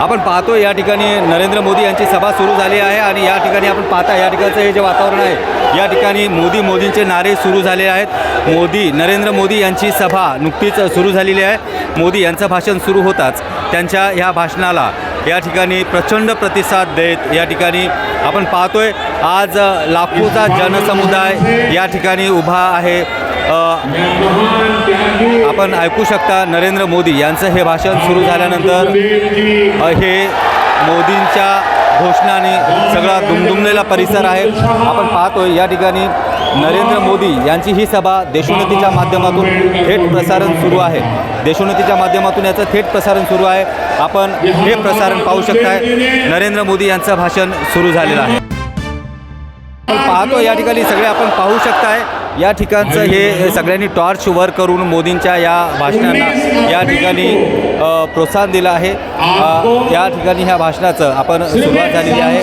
आपण पाहतो या ठिकाणी नरेंद्र मोदी यांची सभा सुरू झाली आहे आणि या ठिकाणी आपण पाहता या ठिकाणचं हे जे वातावरण आहे या ठिकाणी मोदी मोदींचे नारे सुरू झाले आहेत. मोदी नरेंद्र मोदी यांची सभा नुकतीच सुरू झालेली आहे. मोदी यांचं भाषण सुरू होताच. त्यांच्या ह्या भाषणाला या ठिकाणी प्रचंड प्रतिसाद देत या ठिकाणी आपण पाहतोय आज लाखोचा जनसमुदाय या ठिकाणी उभा आहे. आपण ऐकू शकता नरेंद्र मोदी यांचं हे भाषण सुरू झाल्यानंतर हे मोदींच्या घोषणाने सगळा दुमदुमलेला परिसर आहे. आपण पाहतोय या ठिकाणी नरेंद्र मोदी यांची ही सभा देशोन्नतीच्या माध्यमातून थेट प्रसारण सुरू आहे. देशोन्नतीच्या माध्यमातून याचं थेट प्रसारण सुरू आहे. आपण हे प्रसारण पाहू शकताय. नरेंद्र मोदी यांचं भाषण सुरू झालेलं आहे. पाहतो या ठिकाणी सगळे आपण पाहू शकताय. या ठिकाणचं हे सगळ्यांनी टॉर्च वर करून मोदींच्या या भाषणांना या ठिकाणी प्रोत्साहन दिलं आहे. या ठिकाणी ह्या भाषणाचं आपण सुरुवात झालेली आहे.